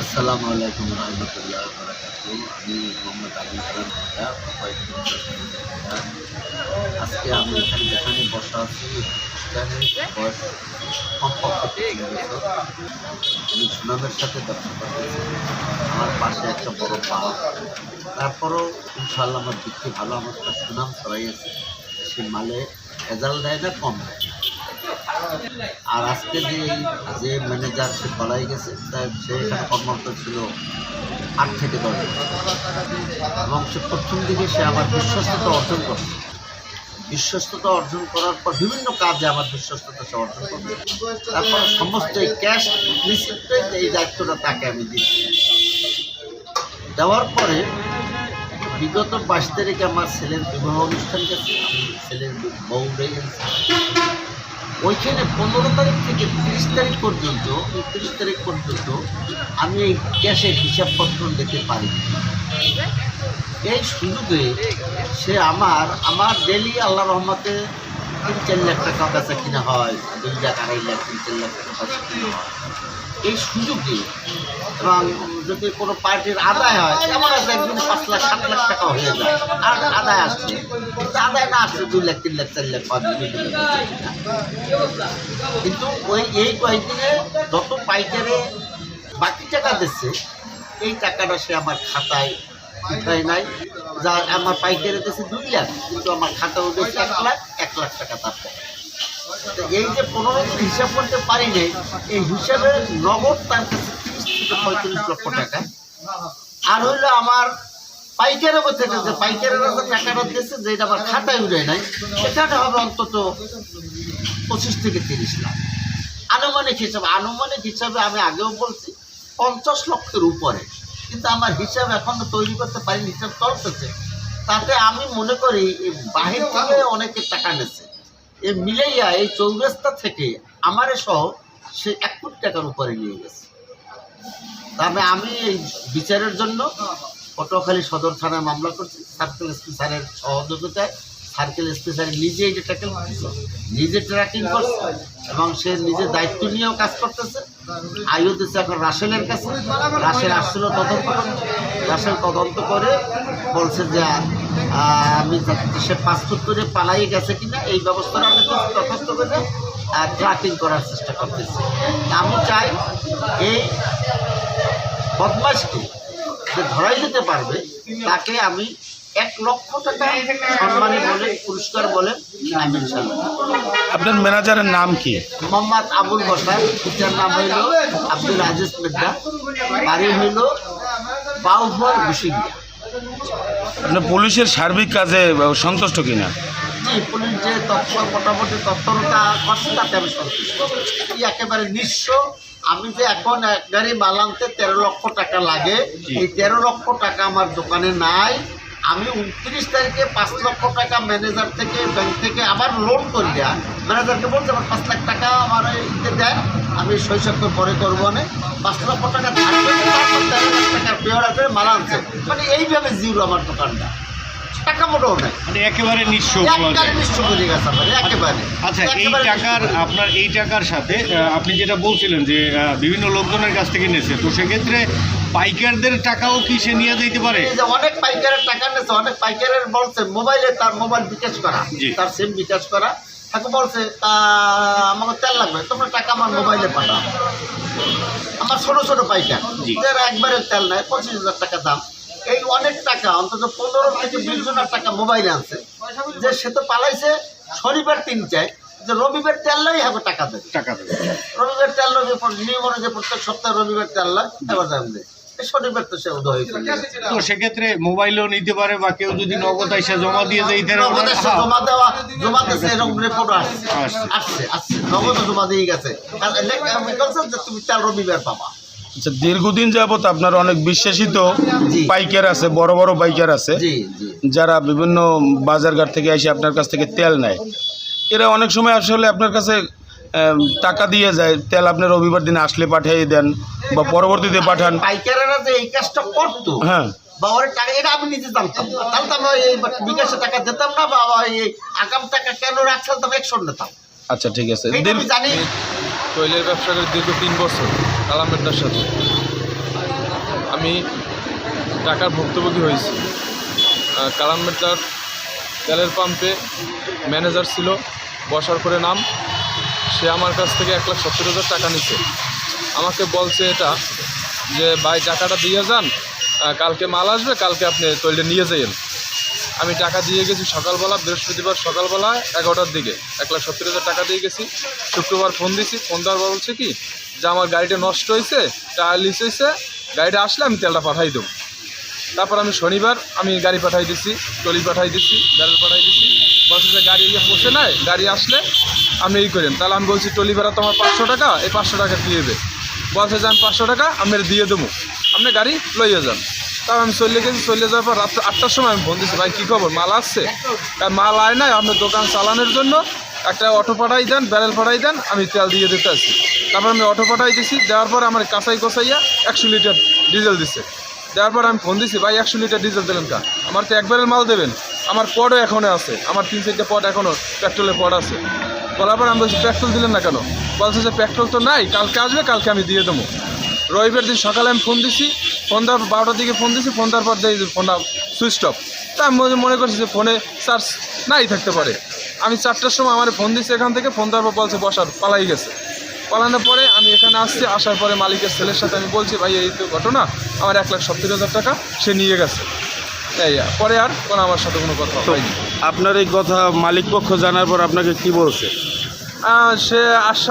আসসালামু আলাইকুম রহমতুল্লাহ বারাকাতু আমি মোহাম্মদ আবুল কালাম আজকে আমি এখানে যেখানে বসা আছি বয়স আমি সুনামের সাথে ব্যবসা আমার পাশে একটা বড় পাহাড় তারপরও ইনশাল্লাহ আমার বিক্রি ভালো, আমার সুনাম ছড়াইয়েছে। সে মালে ভেজাল দেয় না, কম দেয়। আর আজকে যে যে ম্যানেজার সে পলাই গেছে, তার সে এখানে কর্মরত ছিল আট থেকে দশ এবং সে প্রথম দিকে সে আমার বিশ্বস্ততা অর্জন করছে। বিশ্বস্ততা অর্জন করার পর বিভিন্ন কাজে আমার বিশ্বস্ততা সে অর্জন করবে তারপর সমস্ত এই ক্যাশ রিসিপ্টের এই দায়িত্বটা তাকে আমি দিচ্ছি। দেওয়ার পরে বিগত বাইশ তারিখে আমার ছেলের বিবাহ অনুষ্ঠান গেছে। ছেলের বউ গেছে। ওইখানে পনেরো তারিখ থেকে তিরিশ তারিখ পর্যন্ত তিরিশ তারিখ পর্যন্ত আমি এই ক্যাশের হিসাবপত্র দিতে পারি এই সুযোগে সে আমার আমার ডেলি আল্লাহ রহমতে তিন চার লাখ টাকা বেচা কিনা হয়, দুই লাখ, আড়াই লাখ, তিন চার লাখ টাকা বেচা কিনা হয়। এই সুযোগে এবং যদি কোনো পার্টির আদায় হয় আমার আছে একদিন পাঁচ লাখ, সাত লাখ টাকা হয়ে যায়। আর আদায় আসছে কিন্তু আদায় না আসছে, দুই লাখ, তিন লাখ, চার লাখ, পাঁচ কিন্তু ওই, এই কয়েকদিনে যত পাইকারে বাকি টাকা দিচ্ছে, এই টাকাটা সে আমার খাতায় উঠায় নাই। যা আমার পাইকারে দিচ্ছে দুই লাখ, কিন্তু আমার খাতা উঠেছে এক লাখ এক লাখ টাকা তার এই যে দিন হিসাব করতে পারি নাই, এই হিসাবে নগদ তার কাছে থেকে পঁয়ত্রিশ লক্ষ টাকা। আর হইল আমার পাইকারের মধ্যে যে টাকাটা দিয়েছে আমার খাতায় উঠে নাই হবে অন্তত পঁচিশ থেকে তিরিশ লাখ। আনুমানিক হিসাবে আনুমানিক হিসাবে আমি আগেও বলছি, পঞ্চাশ লক্ষের উপরে। কিন্তু আমার হিসাব এখনও তৈরি করতে পারিনি, হিসাব চলতেছে। তাতে আমি মনে করি বাহির থেকে অনেকে টাকা নেছে। এ মিলাইয়া এই চৌরাস্তা থেকে আমারে সহ সে এক কোটি টাকার উপরে নিয়ে গেছে। তবে আমি এই বিচারের জন্য পটুয়াখালী সদর থানায় মামলা করছি। সার্কেল এসপি স্যারের সহযোগিতায় সার্কেল এসপি স্যার নিজে এটা ট্যাকেল করছে, নিজে ট্র্যাকিং করছে এবং সে নিজে দায়িত্ব নিয়েও কাজ করতেছে। আয়ু দিচ্ছে এখন রাসেলের কাছে। রাসেল আসছিল তদন্ত রাসেল তদন্ত করে বলছে যে আমি সে পাসপোর্ট করে পালাই গেছে কিনা, এই ব্যবস্থাটা আমি তদন্ত করে ট্র্যাকিং করার চেষ্টা করতেছি। আমি চাই এই বদমাসকে যে ধরাই দিতে পারবে তাকে আমি এক লক্ষ টাকা সম্মানী বলে পুরস্কার বলে আপনার ম্যানেজারের নাম কি? মোহাম্মদ আবুল বসার পিতার নাম হইল আব্দুল আজিজ মিদ্দা বাড়ি হইল বাউফর বিশিগিয়া আপনার পুলিশের সার্বিক কাজে সন্তুষ্ট কিনা? জি পুলিশ যে তথ্য মোটামুটি তৎপরতা করছে তাতে আমি সন্তুষ্ট। একেবারে নিঃস্ব আমি যে এখন এক গাড়ি মাল আনতে তেরো লক্ষ টাকা লাগে এই তেরো লক্ষ টাকা আমার দোকানে নাই। আমি উনত্রিশ তারিখে পাঁচ লক্ষ টাকা ম্যানেজার থেকে ব্যাংক থেকে আবার লোন দেয়া ম্যানেজারকে বলছে আমার পাঁচ লাখ টাকা আমার ইতে দেয় আমি শৈশবকে পরে করব না। পাঁচ লক্ষ টাকা থাকবে তারপর তেরো লাখ টাকার পেয়ার আছে মাল আনছে। মানে এইভাবে জিরো আমার দোকানটা। টাকা মোটেও নেই। মানে একেবারে নিঃস্ব বলা নিঃস্ব করে গেছে আমার, একেবারে। আচ্ছা এই টাকার আপনার এই টাকার সাথে আপনি যেটা বলছিলেন যে বিভিন্ন লোকজনের কাছ থেকে নিয়েছে তো সেক্ষেত্রে পাইকারদের টাকাও কি সে নিয়ে যেতে পারে? অনেক পাইকারের টাকা নিয়েছে অনেক পাইকারের বলছে মোবাইলে তার মোবাইল বিকাশ করা। তার সিম বিকাশ করা। তাকে বলছে তা আমাকে তেল লাগবে তোমরা টাকা আমার মোবাইলে পাঠাও। আমার ছোট ছোট পাইকার। যারা একবারে তেল নেয় পঁচিশ হাজার টাকা দাম। এই অনেক টাকা অন্তত পনেরো থেকে বিশ জনের টাকা মোবাইলে আনছে। যে সে তো পালাইছে শনিবার তিনটায় যে রবিবার তেললাই হবে টাকা দেবে। টাকা দেবে। রবিবার তেল নিয়ম অনুযায়ী প্রত্যেক সপ্তাহে রবিবার তেল এবার দাম দেয়। তো সেক্ষেত্রে মোবাইলও নিতে পারে বা কেউ যদি নগদ এসে জমা দিয়ে হ্যাঁ। জমা দেওয়া জমা দিয়েছে এরকম রিপোর্ট আসছে। আসছে। আসছে নগদ জমা দিয়ে গেছে। যে তুমি তেল রবিবার পাবা। আচ্ছা দীর্ঘদিন যাবত আপনার অনেক বিশ্বাসিত জি। পাইকার আছে বড় বড় পাইকার আছে। যারা বিভিন্ন বাজারঘাট থেকে এসে আপনার কাছ থেকে তেল নেয়। এরা অনেক সময় আসলে আপনার কাছে টাকা দিয়ে যায় তেল আপনি রবিবার দিন আসলে পাঠিয়ে দেন বা পরবর্তীতে পাঠান। পাইকারেরা যে এই কাজটা করতো হ্যাঁ। বা টাকা এটা আমি নিজে জানতাম না। তাহলে তো আমি এই বিকাশে টাকা দিতাম না বা এই আগাম টাকা কেন রাখছে একশো নিতাম। আচ্ছা ঠিক আছে। জানি। তৈলের ব্যবসা করে দীর্ঘ তিন বছর। কালামেরটার সাথে। আমি টাকার ভুক্তভোগী হয়েছি। আহ, কালাম মেটার তেলের পাম্পে ম্যানেজার ছিল বসার করে নাম। সে আমার কাছ থেকে এক লাখ সত্তর হাজার টাকা নিছে। আমাকে বলছে এটা যে ভাই টাকাটা দিয়ে যান কালকে মাল আসবে কালকে আপনি তৈরি নিয়ে যাইয়েন। আমি টাকা দিয়ে গেছি সকালবেলা, বৃহস্পতিবার সকালবেলা এগারোটার দিকে। এক লাখ সত্তর হাজার টাকা দিয়ে গেছি। শুক্রবার ফোন দিছি ফোন দেওয়ার পর বলছে কি, যে আমার গাড়িটা নষ্ট হয়েছে, টায়ার লিস হয়েছে, গাড়িটা আসলে আমি তেলটা পাঠাই দেবো। তারপর আমি শনিবার আমি গাড়ি পাঠাই দিছি টলি পাঠাই দিছি, ব্যারেল পাঠাই দিছি। বলছে যে গাড়ি ইয়ে বসে নেয় গাড়ি আসলে আপনি এই করেন। তাহলে আমি বলছি টলি ভাড়া তোমার পাঁচশো টাকা, এই পাঁচশো টাকা দিয়ে দেবে বলছে যে আমি পাঁচশো টাকা, আমি দিয়ে দেবো। আপনি গাড়ি লইয়ে যান। তারপর আমি চলে গেছি, চলে যাওয়ার পর রাত্রে আটটার সময় আমি ফোন দিচ্ছি ভাই, কী খবর? মাল আসছে? মাল আয় নাই আপনার দোকান চালানোর জন্য একটা অটো পাঠাই দেন ব্যারেল পাঠাই দেন, আমি তেল দিয়ে দিতে আসি। তারপর আমি অটো পাঠাই দিছি, দেওয়ার পর আমার কাঁচাই কষাইয়া একশো লিটার ডিজেল দিচ্ছে দেওয়ার পর আমি ফোন দিছি, ভাই, একশো লিটার ডিজেল দিলেন কা? আমার তো এক ব্যারেল মাল দেবেন, আমার পটও এখনও আছে, আমার তিন চারটে পট এখনও পেট্রোলের পট আছে। বলার পর আমি বলছি পেট্রোল দিলেন না কেন? বলছে যে পেট্রোল তো নাই, কালকে আসবে, কালকে আমি দিয়ে দেবো। রবিবার দিন সকালে আমি ফোন দিছি ফোন দেওয়ার বারোটার দিকে ফোন দিয়েছি ফোন দেওয়ার পর দেখি ফোনটা সুইচ অফ তা আমি মনে- করছি যে ফোনে চার্জ নাই থাকতে পারে। আমি চারটার সময় আমার ফোন দিছি এখান থেকে ফোন দেওয়ার পর বলছে বসার পালাই গেছে। পালানোর পরে আমি এখানে আসছি আসার পরে মালিকের ছেলের সাথে আমি বলছি ভাই এই তো ঘটনা আমার এক লাখ সত্তর হাজার টাকা সে নিয়ে গেছে। এই। পরে আর কোনো আমার সাথে কোনো কথা হয়নি। আপনার এই কথা মালিক পক্ষ জানার পর আপনাকে কি বলছে? সে আশ্বাস